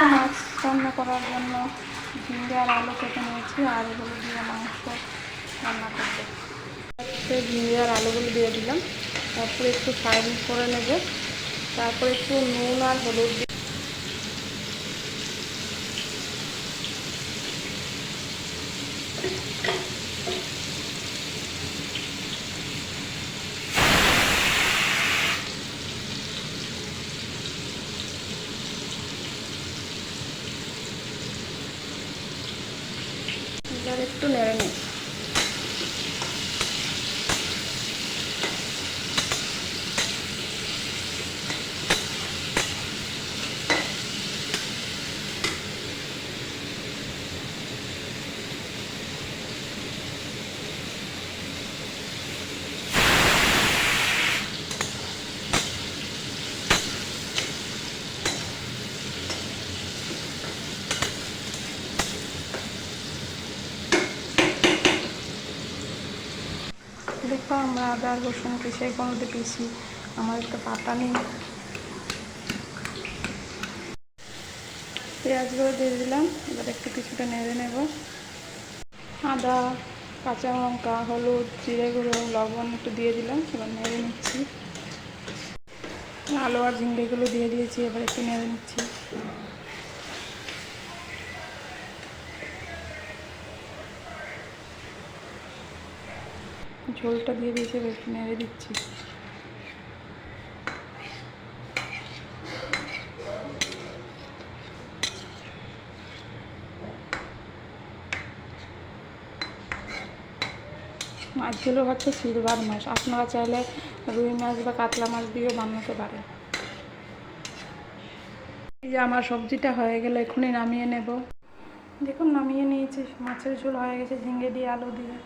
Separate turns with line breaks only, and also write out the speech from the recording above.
রান্না করার জন্য ঝিঙ্গে আর আলু কেটে নিয়েছি, আর এগুলো দিয়ে মাংস রান্না করব। ঝিঙ্গে আর আলুগুলো দিয়ে দিলাম। তারপরে একটু ফ্রাই করে নেব। তারপরে একটু নুন আর হলুদ দিয়ে এবার একটু নেড়ে নেব দেখো, আমরা আদা রসুন পিসে কোনোতে পিসি আমার একটা পাতা নেই। পেঁয়াজগুলো দিয়ে দিলাম, এবার একটু কিছুটা নেড়ে নেব। আদা, কাঁচা লঙ্কা, হলুদ, জিরে গুঁড়ো, লবণ একটু দিয়ে দিলাম, এবার নেড়ে নিচ্ছি। আলু আর ঝিঙ্গেগুলো দিয়ে দিয়েছি, এবার একটু নেড়ে নিচ্ছি। ঝোলটা দিয়ে দিয়েছি একটু নেড়ে দিচ্ছি। মাছগুলো হচ্ছে সিলভার মাছ। আপনারা চাইলে রুই মাছ বা কাতলা মাছ দিয়েও বানাতে পারেন। এই যে আমার সবজিটা হয়ে গেলে, এখনই নামিয়ে নেব। দেখুন, নামিয়ে নিয়েছি। মাছের ঝোল হয়ে গেছে, ঝিঙে দিয়ে, আলু দিয়ে।